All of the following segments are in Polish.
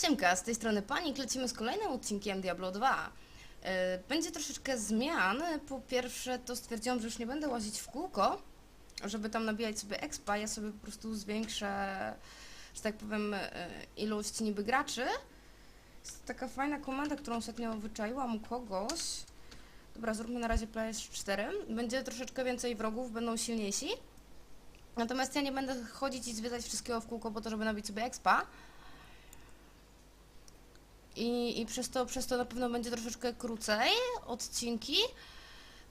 Siemka, z tej strony Panik, lecimy z kolejnym odcinkiem Diablo 2. E, Będzie troszeczkę zmian. Po pierwsze, to stwierdziłam, że już nie będę łazić w kółko, żeby tam nabijać sobie expa. Ja sobie po prostu zwiększę, że tak powiem, e, ilość niby graczy. Jest taka fajna komenda, którą ostatnio wyczaiłam kogoś. Dobra, zróbmy na razie play 4. Będzie troszeczkę więcej wrogów, będą silniejsi. Natomiast ja nie będę chodzić i zwiedzać wszystkiego w kółko po to, żeby nabić sobie expa. I, I przez to, przez to na pewno będzie troszeczkę krócej odcinki.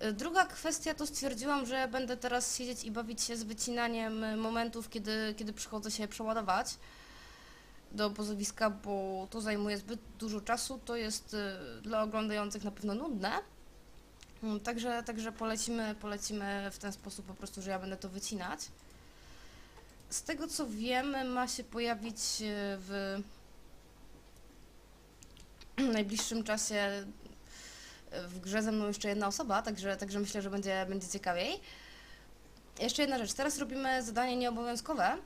Y, Druga kwestia to stwierdziłam, że będę teraz siedzieć i bawić się z wycinaniem momentów, kiedy, kiedy przychodzę się przeładować do obozowiska, bo to zajmuje zbyt dużo czasu. To jest y, dla oglądających na pewno nudne. Mm, Także, także polecimy, polecimy w ten sposób po prostu, że ja będę to wycinać. Z tego co wiem, ma się pojawić y, w w najbliższym czasie w grze ze mną jeszcze jedna osoba, także, także myślę, że będzie, będzie ciekawiej. Jeszcze jedna rzecz. Teraz robimy zadanie nieobowiązkowe.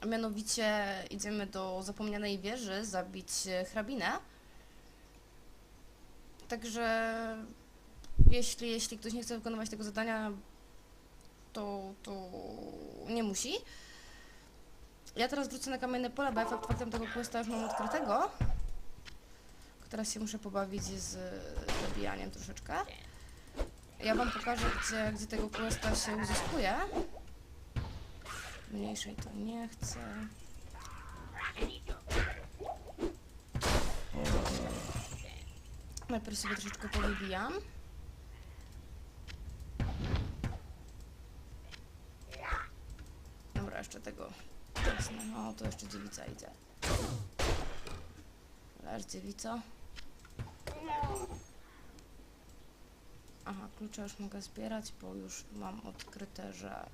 A mianowicie idziemy do zapomnianej wieży zabić e, hrabinę. Także jeśli, jeśli ktoś nie chce wykonywać tego zadania, to, to nie musi. Ja teraz wrócę na kamienne pole, bo ja fakt faktem tego questa już mam odkrytego. Teraz się muszę pobawić z e, zabijaniem troszeczkę. Ja wam pokażę, gdzie, gdzie tego questa się uzyskuje. Mniejszej to nie chcę. Najpierw sobie troszeczkę powybijam. Dobra, jeszcze tego. O, to jeszcze dziewica idzie. Leż dziewico. Aha, klucze już mogę zbierać, bo już mam odkryte, że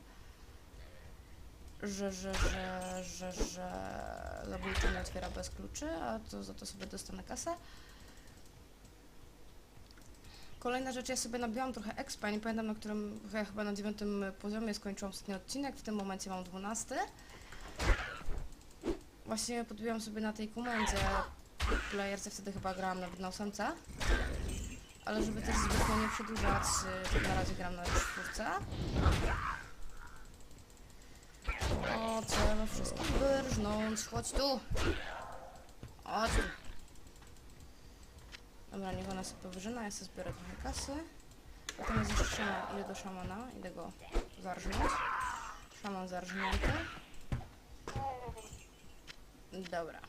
że, że, że, że, że zabójczy nie otwiera bez kluczy, a to za to sobie dostanę kasę. Kolejna rzecz, ja sobie nabiłam trochę expa, nie pamiętam na którym, ja chyba na dziewiątym poziomie skończyłam ostatni odcinek, w tym momencie mam dwunasty. Właśnie podbiłam sobie na tej komendzie playerce, wtedy chyba grałam nawet na ósemce. Ale żeby też zbytnio nie przedłużać, y, na razie gram na czwórce. O, trzeba wszystkich wyrżnąć. Chodź tu. Chodź tu. Dobra, niech ona sobie powyżyna, ja sobie zbiorę trochę kasy. Potem jest jeszcze szaman, idę do szamana, idę go zarżnąć. Szaman zarżnięty. Dobra.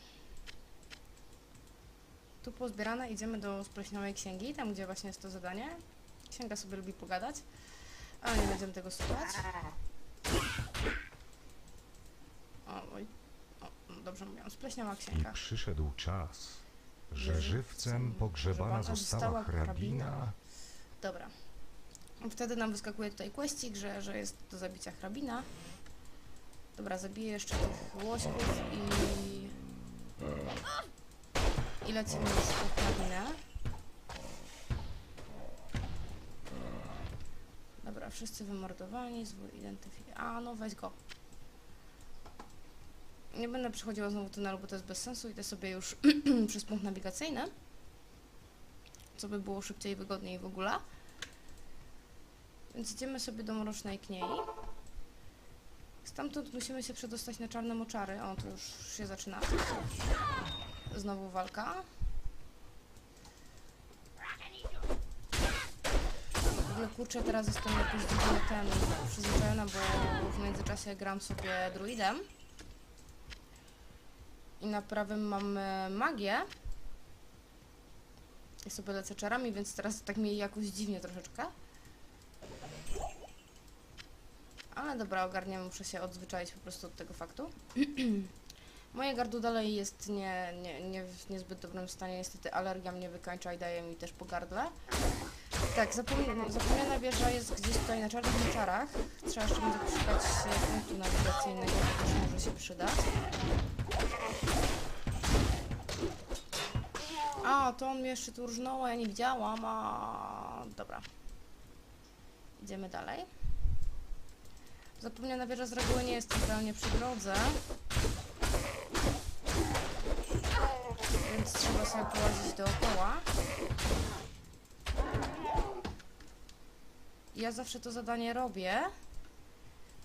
Tu pozbierane idziemy do spleśniałej księgi, tam gdzie właśnie jest to zadanie. Księga sobie lubi pogadać, ale nie będziemy tego słuchać. O, oj. O, no dobrze mówiłam, spleśniała I księga. przyszedł czas, że żywcem pogrzebana została hrabina. Dobra. Wtedy nam wyskakuje tutaj questik, że, że jest do zabicia hrabina. Dobra, zabiję jeszcze tych łośków i... I lecimy już po hrabinę. Dobra, wszyscy wymordowani, zwój identyfikacji. A, no weź go. Nie będę przechodziła znowu tunelu, bo to jest bez sensu. Idę sobie już przez punkt nawigacyjny. Co by było szybciej, wygodniej w ogóle. Więc idziemy sobie do Mrocznej Kniei. Stamtąd musimy się przedostać na Czarne Moczary. O, tu już się zaczyna. Znowu walka. W ogóle kurczę, teraz jestem jakoś dziwnie ten przyzwyczajona, bo w międzyczasie gram sobie druidem. I na prawym mam e, magię. I sobie lecę czarami, więc teraz tak mi jakoś dziwnie troszeczkę. Ale dobra, ogarniam, muszę się odzwyczaić po prostu od tego faktu. Moje gardło dalej jest nie, nie, nie w niezbyt dobrym stanie, niestety alergia mnie wykańcza i daje mi też po gardle. Tak, zapomni- zapomniana wieża jest gdzieś tutaj na czarnych moczarach. Trzeba jeszcze będzie poszukać punktu nawigacyjnego, bo też może się przydać. A, to on mnie jeszcze tu różnął, ja nie widziałam, a... Dobra. Idziemy dalej. Zapomniana wieża z reguły nie jest centralnie przy drodze. Sobie połazić dookoła. Ja zawsze to zadanie robię,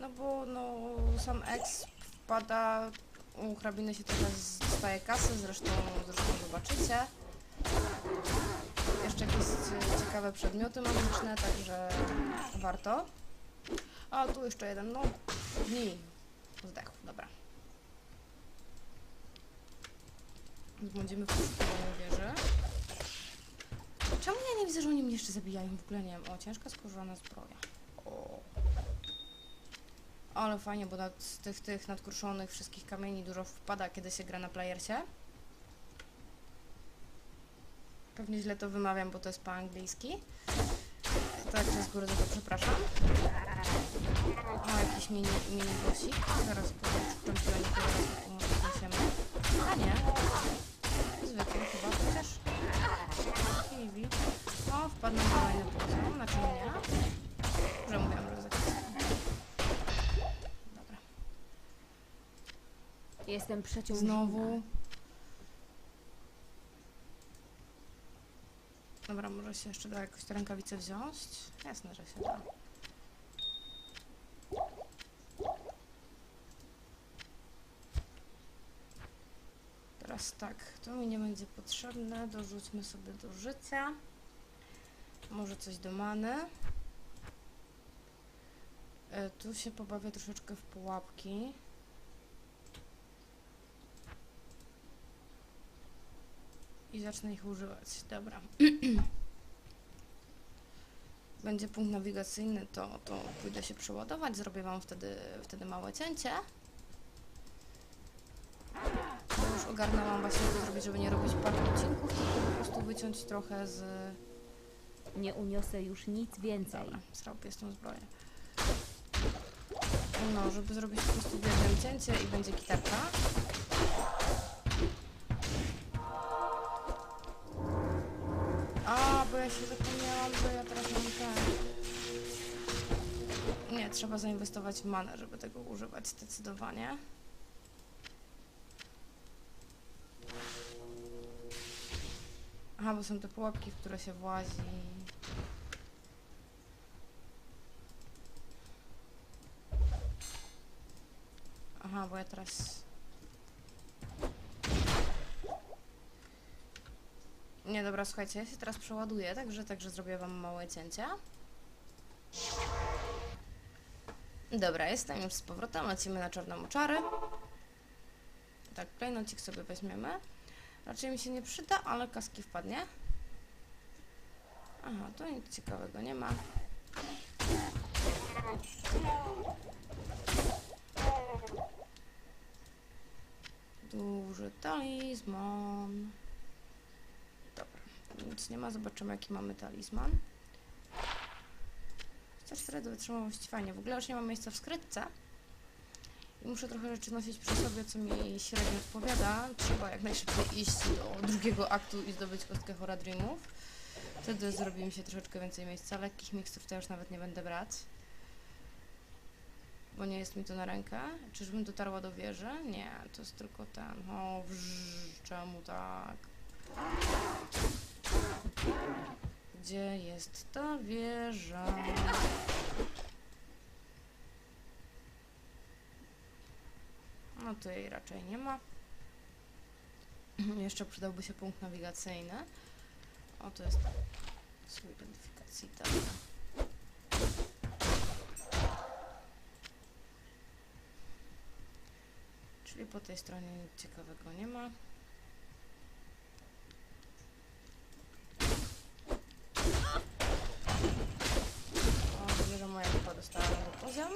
no bo no, sam ex wpada, u hrabiny się trochę z- dostaje kasy, zresztą, zresztą zobaczycie. Jeszcze jakieś cie- ciekawe przedmioty magiczne, także warto. A tu jeszcze jeden, no dni. Zdechł, dobra. Więc Będziemy w poszukiwaniu wieży. Czemu ja nie widzę, że oni mnie jeszcze zabijają? W ogóle nie wiem. O, ciężka skórzana zbroja. O. Ale fajnie, bo nad, z tych, tych nadkruszonych wszystkich kamieni dużo wpada, kiedy się gra na playersie. Pewnie źle to wymawiam, bo to jest po angielski. Także z góry za to przepraszam. O, jakiś mini, mini bossik. Zaraz poszukam pionika, zaraz podniesiemy. A nie. Zwykły chyba, chociaż... O, wpadł na kolejny poziom, znaczy nie. Że mówiłam, że. Dobra. Jestem przeciążona. Znowu. Dobra, może się jeszcze da jakoś te rękawice wziąć? Jasne, że się da. Teraz tak, to mi nie będzie potrzebne, dorzućmy sobie do życia. Może coś do many. E, tu się pobawię troszeczkę w pułapki. I zacznę ich używać. Dobra. Będzie punkt nawigacyjny, to, to pójdę się przeładować. Zrobię Wam wtedy, wtedy małe cięcie. Bo już ogarnęłam właśnie to zrobić, żeby nie robić paru odcinków, tylko po prostu wyciąć trochę z... Nie uniosę już nic więcej. Dobra, srałpię z tą zbroję. No, żeby zrobić po prostu w jednym cięcie i będzie gitarka. A, bo ja się zapomniałam, że ja teraz mam ten... Nie, trzeba zainwestować w manę, żeby tego używać zdecydowanie. Aha, bo są te pułapki, w które się włazi. Aha, bo ja teraz... Nie, dobra, słuchajcie, ja się teraz przeładuję, także, także zrobię wam małe cięcie. Dobra, jestem już z powrotem, lecimy na czarne moczary. Tak, klejnocik sobie weźmiemy. Raczej mi się nie przyda, ale kaski wpadnie. Aha, tu nic ciekawego nie ma. Duży talizman. Dobra, nic nie ma. Zobaczymy, jaki mamy talizman. 104 do wytrzymałości, fajnie. W ogóle już nie mam miejsca w skrytce. Muszę trochę rzeczy nosić przy sobie, co mi średnio odpowiada. Trzeba jak najszybciej iść do drugiego aktu i zdobyć kostkę Hora Dreamów. Wtedy zrobi mi się troszeczkę więcej miejsca. Lekkich mikstur to już nawet nie będę brać. Bo nie jest mi to na rękę. Czyżbym dotarła do wieży? Nie, to jest tylko ten. O, wrz, czemu tak? Gdzie jest ta wieża? No tu jej raczej nie ma. Jeszcze przydałby się punkt nawigacyjny. O, to jest swój identyfikacji, dobra. Czyli po tej stronie nic ciekawego nie ma. O, wieża moja chyba dostała nowy poziom.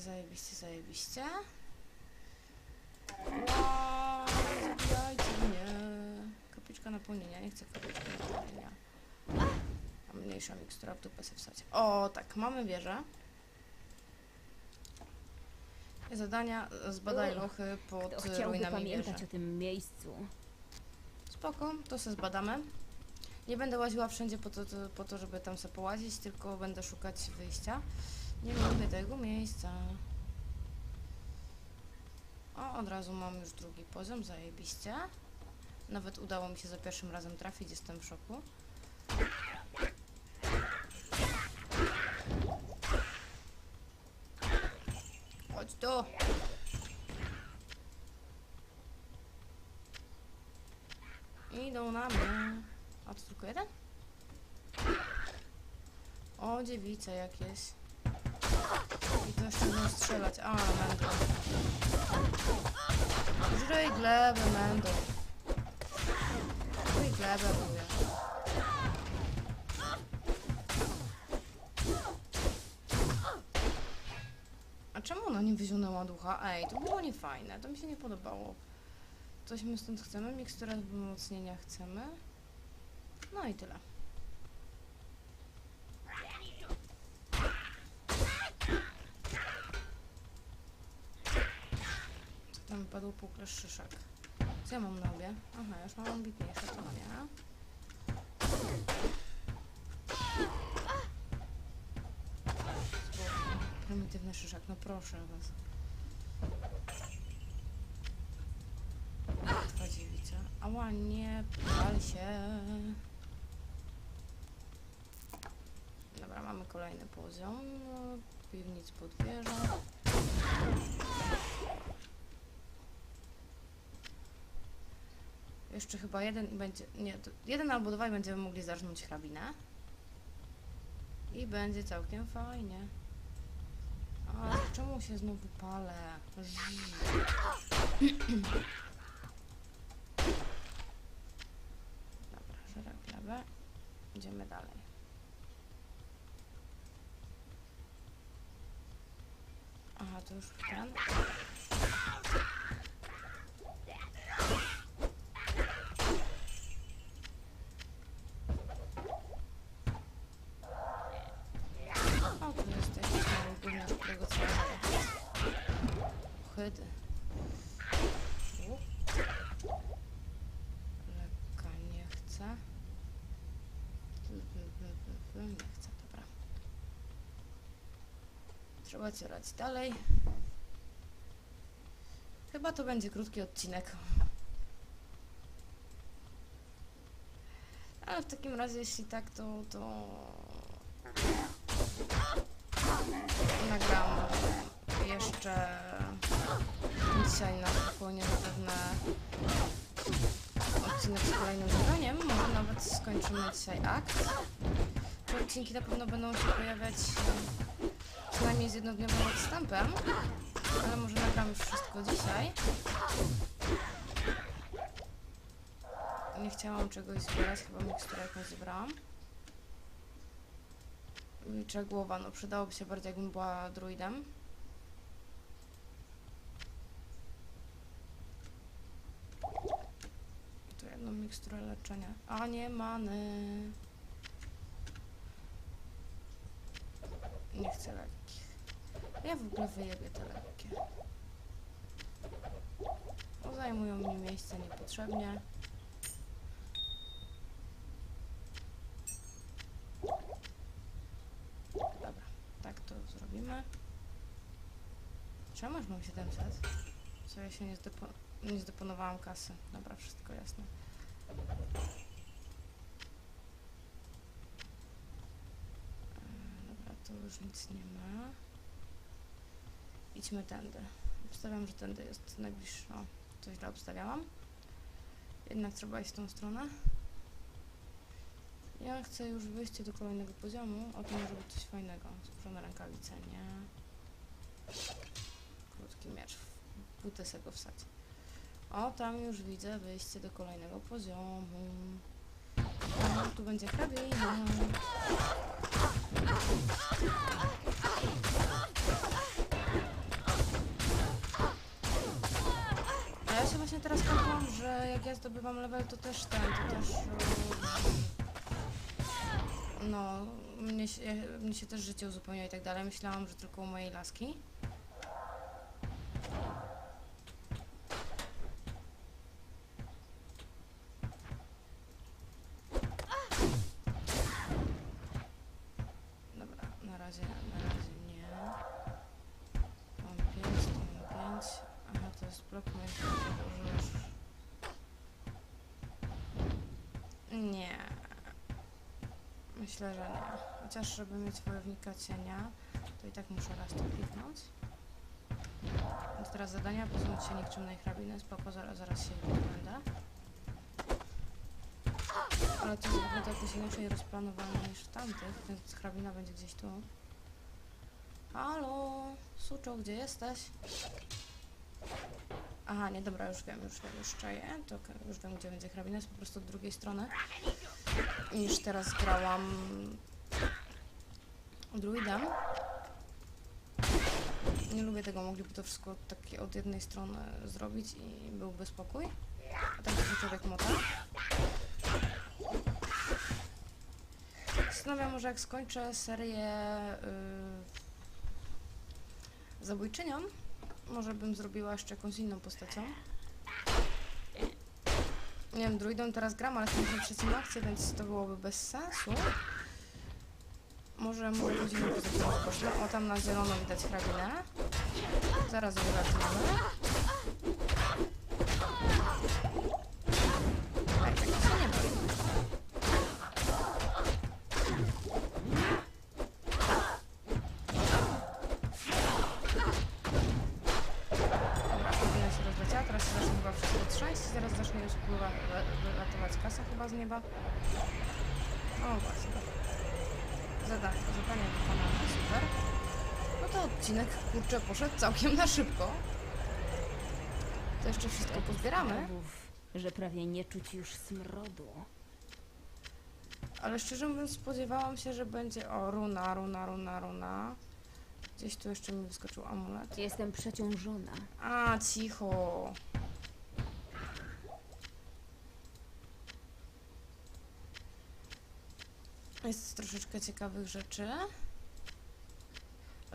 Że zajebiście. Wow, zabijajcie mnie. Kapliczka napełnienia, nie chcę kapliczki napełnienia. A mniejsza mikstura w dupę sobie wsadź. O, tak, mamy wieżę. Zadania zbadaj lochy Kto pod chciałby ruinami pamiętać wieży. o tym miejscu? Spoko, to se zbadamy. Nie będę łaziła wszędzie po to, po to, żeby tam se połazić, tylko będę szukać wyjścia. Nie lubię tego miejsca. O, od razu mam już drugi poziom, zajebiście. Nawet udało mi się za pierwszym razem trafić, jestem w szoku. Chodź tu! Idą na mnie. A to tylko jeden? O, dziewice jakieś. I to jeszcze będą strzelać. A, mendo. Żryj glebę, mendo. Żryj glebę, mówię. A czemu ona nie wyzionęła ducha? Ej, to było niefajne, to mi się nie podobało. Coś my stąd chcemy, miksturę wzmocnienia chcemy. No i tyle. Co tam padł puklerz szyszek? Co ja mam na obie? Aha, już mam ambitniejsze nie? Prymitywny szyszak, no proszę was. Dwa dziewica. Ała, nie pal się. Dobra, mamy kolejny poziom. Piwnic pod wieżą. Jeszcze chyba jeden i będzie. Nie, jeden albo dwa i będziemy mogli zarżnąć hrabinę. I będzie całkiem fajnie. A czemu się znowu palę? Dobra, żerę glebę. Idziemy dalej. Aha, to już ten. Lekka nie chce. Nie chce, dobra. Trzeba cielać dalej. Chyba to będzie krótki odcinek. Ale w takim razie, jeśli tak, to, to nagram jeszcze dzisiaj na spokojnie zapewne odcinek z kolejnym zadaniem. Może nawet skończymy dzisiaj akt. Te odcinki na pewno będą się pojawiać przynajmniej z jednodniowym odstępem, ale może nagram już wszystko dzisiaj. Nie chciałam czegoś zbierać, chyba miksturę jakąś zebrałam. Wilcza głowa, no przydałoby się bardziej jakbym była druidem. Tu jedną miksturę leczenia. A nie many. Nie chcę lekkich. Ja w ogóle wyjebię te lekkie. Bo zajmują mi miejsce niepotrzebnie. Dobra, tak to zrobimy. Czemu już mam 700? Co ja się nie, zdepo nie zdeponowałam kasy. Dobra, wszystko jasne. Dobra, to już nic nie ma. Idźmy tędy. Obstawiam, że tędy jest najbliższy. O, coś źle obstawiałam. Jednak trzeba iść w tą stronę. Ja chcę już wyjście do kolejnego poziomu, a to może być coś fajnego. Skórzone rękawice, nie? Krótki miecz. Buty se go wsadź. O, tam już widzę wyjście do kolejnego poziomu. Tu będzie hrabina. A ja się właśnie teraz kapłam, że jak ja zdobywam level, to też ten, to też... No, mnie się, mnie się też życie uzupełnia i tak dalej. Myślałam, że tylko u mojej laski. Nie. Myślę, że nie. Chociaż żeby mieć wojownika cienia, to i tak muszę raz to kliknąć. Więc teraz zadania, pozbyć się nikczemnej hrabiny. Spoko, zaraz, zaraz się będę. Ale to jest w ogóle to jakoś inaczej rozplanowane niż tamtych, więc hrabina będzie gdzieś tu. Halo, Suczo, gdzie jesteś? Aha, nie, dobra, już wiem, już wiem, już czaję. To już wiem, gdzie będzie hrabina, jest po prostu od drugiej strony. Niż teraz grałam druidem. Nie lubię tego, mogliby to wszystko takie od jednej strony zrobić i byłby spokój. A tak się człowiek mota. Zastanawiam może jak skończę serię yy, zabójczynią, może bym zrobiła jeszcze jakąś inną postacią. Nie wiem, druidą teraz gram, ale jestem trzecim akcie, więc to byłoby bez sensu. Może może postacią rozpocznę. O, tam na zielono widać hrabinę. Zaraz ją odcinek, kurczę, poszedł całkiem na szybko. To jeszcze wszystko pozbieramy. Że prawie nie czuć już smrodu. Ale szczerze mówiąc spodziewałam się, że będzie... O, runa, runa, runa, runa. Gdzieś tu jeszcze mi wyskoczył amulet. Jestem przeciążona. A, cicho. Jest troszeczkę ciekawych rzeczy.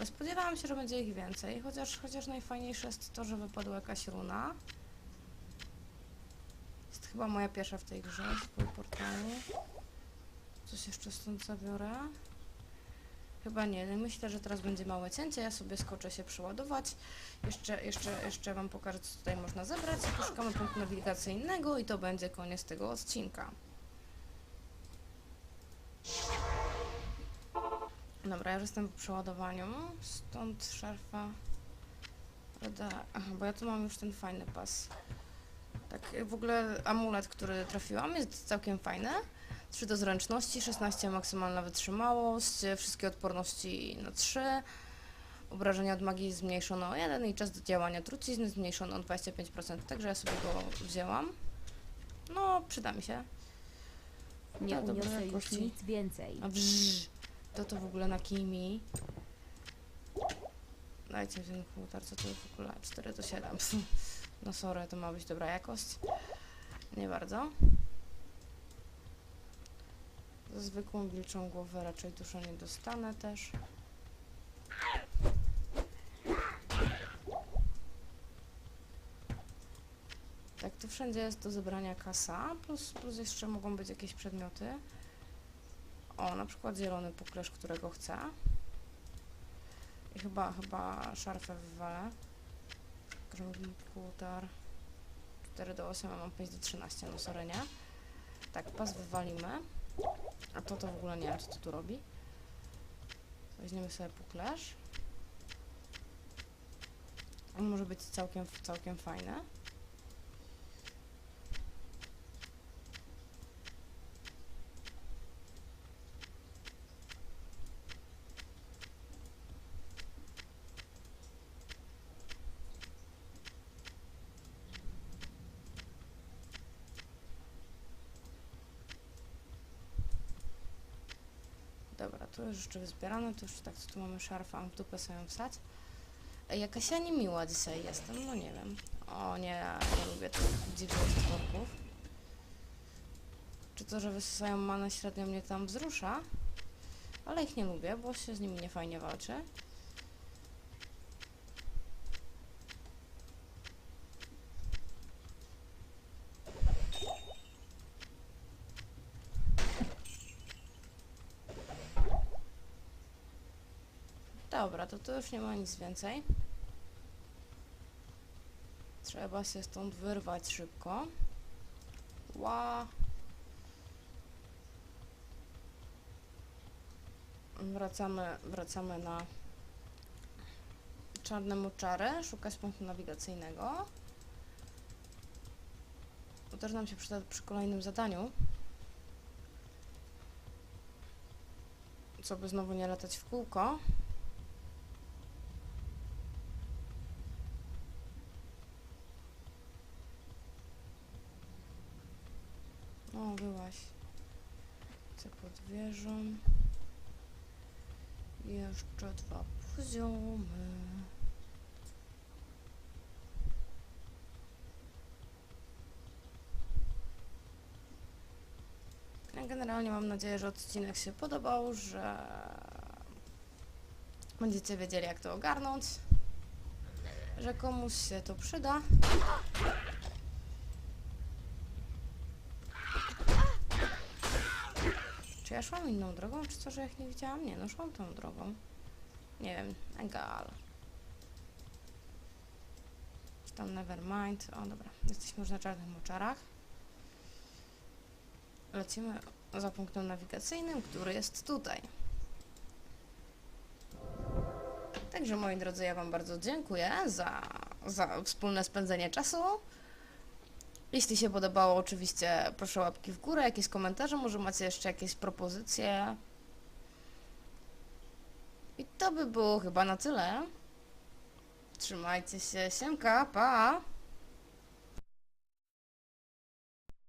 Spodziewałam się, że będzie ich więcej, chociaż, chociaż najfajniejsze jest to, że wypadła jakaś runa. Jest chyba moja pierwsza w tej grze, swój portalu. Coś jeszcze stąd zabiorę. Chyba nie, no myślę, że teraz będzie małe cięcie, ja sobie skoczę się przeładować. Jeszcze, jeszcze, jeszcze Wam pokażę, co tutaj można zebrać. Poszukamy punktu nawigacyjnego i to będzie koniec tego odcinka. Dobra, ja już jestem po przeładowaniu, stąd szarfa. Aha, bo ja tu mam już ten fajny pas. Tak, w ogóle amulet, który trafiłam jest całkiem fajny. 3 do zręczności, 16 maksymalna wytrzymałość, wszystkie odporności na 3, obrażenia od magii zmniejszono o 1 i czas do działania trucizny zmniejszono o 25%, także ja sobie go wzięłam. No, przyda mi się. Nie Tak, dobra uniosę już nic więcej. A brz, to to w ogóle na kimi. Dajcie mi ten komputer, co to w ogóle? 4 do 7. No sorry, to ma być dobra jakość. Nie bardzo. Za zwykłą wilczą głowę raczej dużo nie dostanę też. Tak, tu wszędzie jest do zebrania kasa, plus, plus jeszcze mogą być jakieś przedmioty. O, na przykład zielony puklerz, którego chcę. I chyba, chyba szarfę wywalę. Kutar. 4 do 8, a mam 5 do 13, no sorry, nie? Tak, pas wywalimy. A to to w ogóle nie wiem, co to tu robi. Weźmiemy sobie puklerz. On może być całkiem, całkiem fajny. Dobra, tu już jeszcze wyzbierane, to już tak, tu mamy szarfa, mam dupę sobie wsać. Jakaś ja niemiła dzisiaj jestem, no nie wiem. O nie, nie lubię tych dziwnych stworków. Czy to, że wysysają manę średnio mnie tam wzrusza? Ale ich nie lubię, bo się z nimi nie fajnie walczy. Dobra, to tu już nie ma nic więcej. Trzeba się stąd wyrwać szybko. Ła. Wracamy, wracamy na czarne moczary, szukać punktu nawigacyjnego. To też nam się przyda przy kolejnym zadaniu. Co by znowu nie latać w kółko. O, byłaś. Co pod wieżą. Jeszcze dwa poziomy. Generalnie mam nadzieję, że odcinek się podobał, że będziecie wiedzieli jak to ogarnąć, że komuś się to przyda. Szłam inną drogą, czy co, że jak nie widziałam? Nie, no szłam tą drogą. Nie wiem, egal. Tam nevermind. O, dobra, jesteśmy już na czarnych moczarach. Lecimy za punktem nawigacyjnym, który jest tutaj. Także moi drodzy, ja Wam bardzo dziękuję za, za wspólne spędzenie czasu. Jeśli się podobało, oczywiście proszę łapki w górę, jakieś komentarze, może macie jeszcze jakieś propozycje. I to by było chyba na tyle. Trzymajcie się, siemka, pa!